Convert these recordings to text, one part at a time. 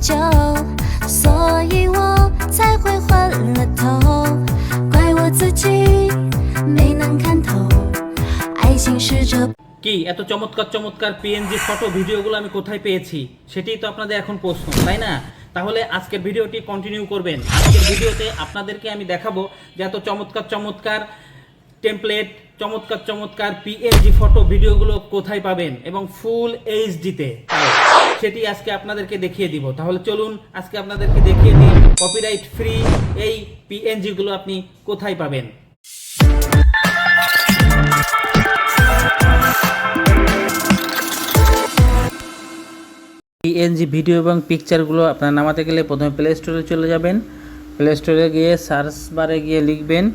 久，所以我才会昏了头。怪我自己没能看透，爱情是这。 কি এত চমৎকার চমৎকার পিএনজি ফটো ভিডিওগুলো আমি কোথায় পেয়েছি সেটাই তো আপনাদের এখন প্রশ্ন তাই না তাহলে আজকের ভিডিওটি কন্টিনিউ করবেন আজকের ভিডিওতে আপনাদেরকে আমি দেখাবো যে এত চমৎকার চমৎকার টেমপ্লেট চমৎকার চমৎকার পিএনজি ফটো ভিডিওগুলো কোথায় পাবেন এবং ফুল এইচডিতে সেটি আজকে আপনাদেরকে দেখিয়ে দিব। তাহলে চলুন আজকে আপনাদেরকে দেখিয়ে দিই কপিরাইট ফ্রি এই পিএনজি গুলো আপনি কোথায় পাবেন। পিএনজি ভিডিও এবং পিকচারগুলো আপনার নামাতে গেলে প্রথমে প্লে স্টোরে চলে যাবেন। প্লে স্টোরে গিয়ে সার্চ বারে গিয়ে লিখবেন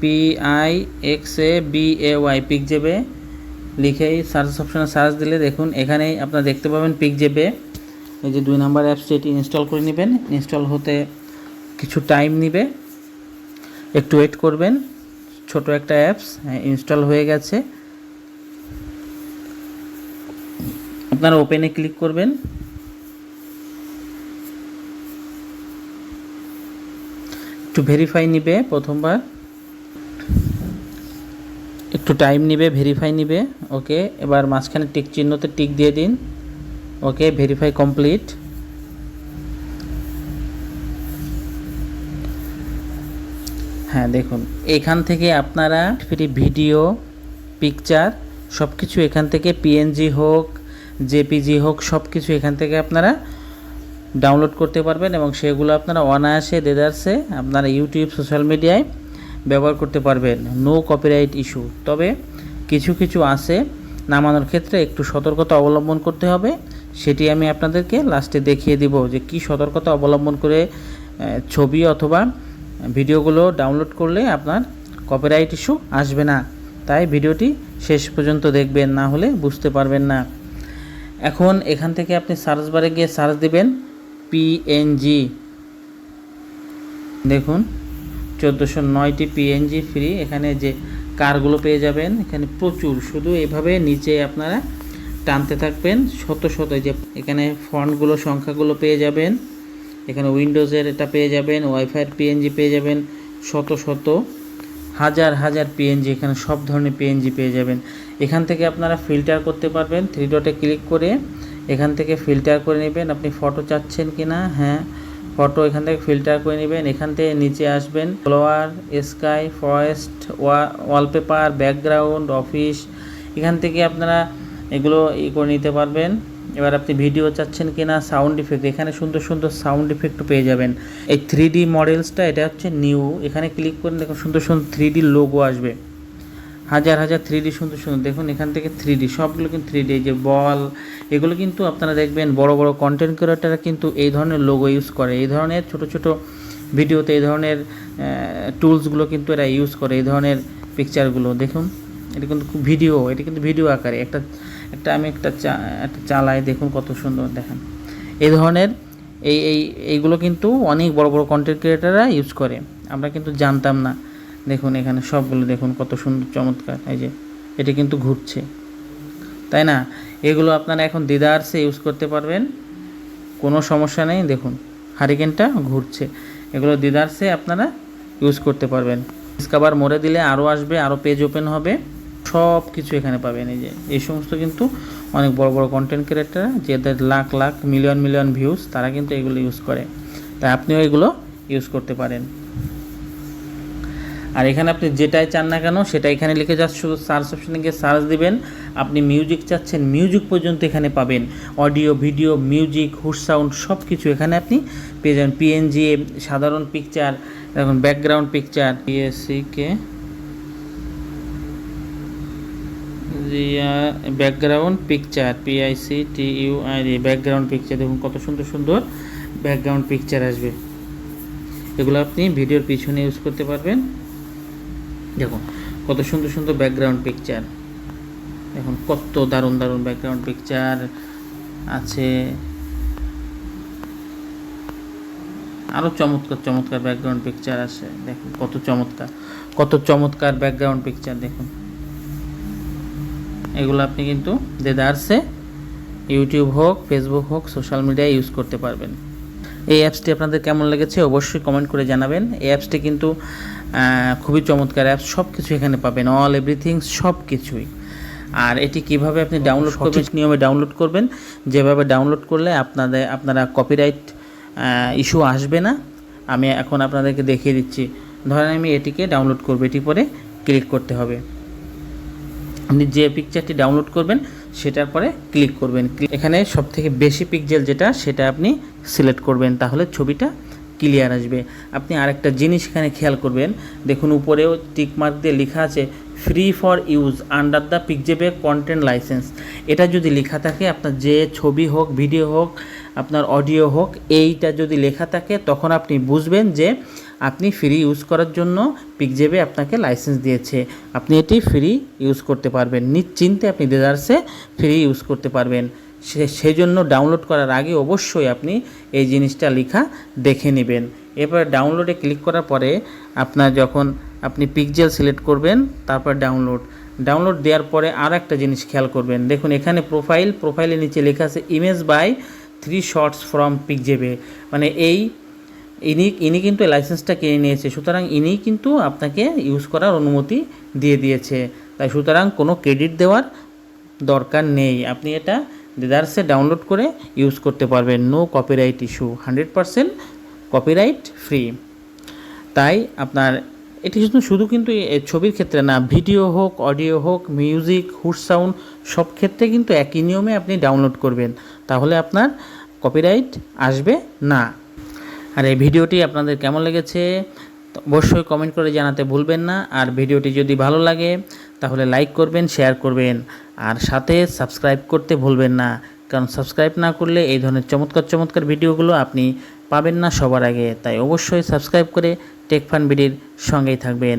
P I X A B A Y Pixabay লিখেই search অপশনে সার্চ দিলে দেখুন, এখানেই আপনারা দেখতে পাবেন পিক জেবে এই যে দুই নাম্বার অ্যাপসটি এটি ইনস্টল করে নেবেন। ইনস্টল হতে কিছু টাইম নেবে। একটু ওয়েট করবেন। ছোট একটা অ্যাপস ইনস্টল হয়ে গেছে। আপনারা ওপেনে ক্লিক করবেন। একটু ভেরিফাই নিবে প্রথমবার। একটু টাইম নিবে ভেরিফাই নিবে ওকে এবার মাঝখানে টিক চিহ্নতে টিক দিয়ে দিন ওকে ভেরিফাই কমপ্লিট হ্যাঁ দেখুন, এখান থেকে আপনারা ভিডিও পিকচার সব কিছু এখান থেকে পিএনজি হোক জেপিজি হোক সব কিছু এখান থেকে আপনারা ডাউনলোড করতে পারবেন এবং সেগুলো আপনারা অনায়াসে, দেদারসে আপনারা ইউটিউব সোশ্যাল মিডিয়ায় ব্যবহার করতে পারবেন। নো কপিরাইট ইস্যু তবে কিছু কিছু আছে নামানোর ক্ষেত্রে একটু সতর্কতা অবলম্বন করতে হবে। সেটি আমি আপনাদেরকে লাস্টে দেখিয়ে দিব যে কি সতর্কতা অবলম্বন করে ছবি অথবা ভিডিওগুলো ডাউনলোড করলে আপনার কপিরাইট ইস্যু আসবে না। তাই ভিডিওটি শেষ পর্যন্ত দেখবেন, না হলে বুঝতে পারবেন না। এখন এখান থেকে আপনি সার্চ বারে গিয়ে সার্চ দিবেন পিএনজি দেখুন। চোদ্দোশো নয়টি পিএনজি ফ্রি এখানে যে কারগুলো পেয়ে যাবেন, এখানে প্রচুর। শুধু এভাবে নিচে আপনারা টানতে থাকবেন, শত শত যে এখানে ফন্টগুলো, সংখ্যাগুলো পেয়ে যাবেন। এখানে উইন্ডোজের এটা পেয়ে যাবেন, ওয়াইফাইয়ের পিএনজি পেয়ে যাবেন, শত শত, হাজার হাজার পিএনজি এখানে সব ধরনের পিএনজি পেয়ে যাবেন। এখান থেকে আপনারা ফিল্টার করতে পারবেন থ্রি ডটে ক্লিক করে এখান থেকে ফিল্টার করে নেবেন, আপনি ফটো চাচ্ছেন কি না হ্যাঁ। ফটো এখান থেকে ফিল্টার করে নেবেন। এখান থেকে নিচে আসবেন। Flower sky forest wallpaper background office এখান থেকে আপনারা এগুলো ই করে নিতে পারবেন। এবার আপনি ভিডিও চাচ্ছেন কি না সাউন্ড ইফেক্ট এখানে সুন্দর সুন্দর সাউন্ড ইফেক্টও পেয়ে যাবেন। এই থ্রি ডি মডেলসটা এটা হচ্ছে নিউ এখানে ক্লিক করে দেখুন সুন্দর সুন্দর থ্রি ডি লোগো আসবে। হাজার হাজার থ্রি ডি সুন্দর সুন্দর। দেখুন, এখান থেকে থ্রি ডি সবগুলো কিন্তু থ্রি ডি যে বল, এগুলো কিন্তু আপনারা দেখবেন বড় বড় কন্টেন্ট ক্রিয়েটাররা কিন্তু এই ধরনের লোগো ইউজ করে। এই ধরনের ছোট ছোট ভিডিওতে এই ধরনের টুলসগুলো কিন্তু এরা ইউজ করে, এই ধরনের পিকচারগুলো দেখুন, এটা কিন্তু খুব ভিডিও এটা কিন্তু ভিডিও আকারে। একটা একটা আমি একটা চা, একটা চালাই দেখুন কত সুন্দর, দেখেন। এই ধরনের, এই এই, এইগুলো কিন্তু অনেক বড় বড় কন্টেন্ট ক্রিয়েটাররা ইউজ করে। আমরা কিন্তু জানতাম না। দেখুন এখানে সবগুলো দেখুন কত সুন্দর চমৎকার, এই যে এটা কিন্তু ঘুরছে। তাই না? এগুলো আপনারা এখন দিদারসে ইউজ করতে পারবেন, কোনো সমস্যা নেই, দেখুন, হারিকেনটা ঘুরছে। এগুলো দিদারসে আপনারা ইউজ করতে পারবেন। ডিসকাভার মোড়ে দিলে আরও আসবে আরও পেজ ওপেন হবে। সব কিছু এখানে পাবেন, এই যে, এই সমস্ত কিন্তু অনেক বড় বড় কন্টেন্ট ক্রিয়েটার যাদের lakh lakh million million views তারা কিন্তু এগুলো ইউজ করে। তাই আপনিও এগুলো ইউজ করতে পারেন। আর এখানে আপনি যেটাই চান না কেন, সেটা এখানে লিখে যাচ্ছে শুধু সার্চ অপশনে গিয়ে সার্চ দিবেন। আপনি মিউজিক চাচ্ছেন মিউজিক পর্যন্ত এখানে পাবেন। অডিও ভিডিও মিউজিক হুড সাউন্ড সব কিছু এখানে আপনি পেয়ে যাবেন। পিএনজি সাধারণ পিকচার দেখুন background picture পিএসসিকে background picture PIC T U I background picture দেখুন কত সুন্দর সুন্দর ব্যাকগ্রাউন্ড পিকচার আসবে। এগুলো আপনি ভিডিওর পিছনে ইউজ করতে পারবেন। দেখুন, কত সুন্দর সুন্দর ব্যাকগ্রাউন্ড পিকচার দেখুন, কত দারুণ দারুণ ব্যাকগ্রাউন্ড পিকচার আছে। আরও চমৎকার চমৎকার ব্যাকগ্রাউন্ড পিকচার আছে। দেখুন, কত চমৎকার কত চমৎকার ব্যাকগ্রাউন্ড পিকচার দেখুন। এগুলো আপনি কিন্তু দেদারসে ইউটিউব হোক ফেসবুক হোক সোশ্যাল মিডিয়ায় ইউজ করতে পারবেন। এই অ্যাপসটি আপনাদের কেমন লেগেছে অবশ্যই কমেন্ট করে জানাবেন। এই অ্যাপসটি কিন্তু খুবই চমৎকার অ্যাপস সব কিছু এখানে পাবেন অল এভরিথিং সব কিছুই আর এটি কীভাবে আপনি ডাউনলোড করবেন নিয়মে ডাউনলোড করবেন যেভাবে ডাউনলোড করলে আপনাদের আপনারা কপিরাইট ইস্যু আসবে না। আমি এখন আপনাদেরকে দেখিয়ে দিচ্ছি। ধরেন আমি এটিকে ডাউনলোড করব এটি পরে ক্লিক করতে হবে। আপনি যে পিকচারটি ডাউনলোড করবেন সেটার পরে ক্লিক করবেন। এখানে সব থেকে বেশি পিকজেল যেটা সেটা আপনি সিলেক্ট করবেন। তাহলে ছবিটা ক্লিয়ার আসবে। আপনি আরেকটা জিনিস এখানে খেয়াল করবেন। দেখুন উপরেও টিক মার্ক দিয়ে লেখা আছে free for use under the Pixabay content licence এটা যদি লেখা থাকে, আপনার যে ছবি হোক ভিডিও হোক, আপনার অডিও হোক, এইটা যদি লেখা থাকে, তখন আপনি বুঝবেন যে আপনি ফ্রি ইউজ করার জন্য পিকজেবে আপনাকে লাইসেন্স দিয়েছে। আপনি এটি ফ্রি ইউজ করতে পারবেন। নিশ্চিন্তে আপনি দেদার্সে ফ্রি ইউজ করতে পারবেন। সেই জন্য ডাউনলোড করার আগে অবশ্যই আপনি এই জিনিসটা লেখা দেখে নেবেন। এবার ডাউনলোডে ক্লিক করার পরে আপনার যখন আপনি পিকজেল সিলেক্ট করবেন, তারপর ডাউনলোড ডাউনলোড দেওয়ার পরে আর একটা জিনিস খেয়াল করবেন। দেখুন, এখানে প্রোফাইল প্রোফাইলের নিচে লেখা আছে image by three shorts from Pixabay মানে এই, ইনি ইনি কিন্তু লাইসেন্সটা কিনে নিয়েছে। সুতরাং ইনি কিন্তু আপনাকে ইউজ করার অনুমতি দিয়ে দিয়েছে। তাই সুতরাং কোনো ক্রেডিট দেওয়ার দরকার নেই। আপনি এটা দেদার্সে ডাউনলোড করে ইউজ করতে পারবেন। No copyright issue hundred percent copyright free তাই আপনার, এটি শুধু শুধু কিন্তু ছবির ক্ষেত্রে না ভিডিও হোক অডিও হোক মিউজিক হুড সাউন্ড সব ক্ষেত্রে কিন্তু একই নিয়মে আপনি ডাউনলোড করবেন। তাহলে আপনার কপিরাইট আসবে না। আর এই ভিডিওটি আপনাদের কেমন লেগেছে অবশ্যই কমেন্ট করে জানাতে ভুলবেন না। আর ভিডিওটি যদি ভালো লাগে তাহলে লাইক করবেন শেয়ার করবেন, আর সাথে সাবস্ক্রাইব করতে ভুলবেন না। কারণ সাবস্ক্রাইব না করলে এই ধরনের চমৎকার চমৎকার ভিডিওগুলো আপনি পাবেন না সবার আগে। তাই অবশ্যই সাবস্ক্রাইব করে টেক ফান বিডির সঙ্গেই থাকবেন।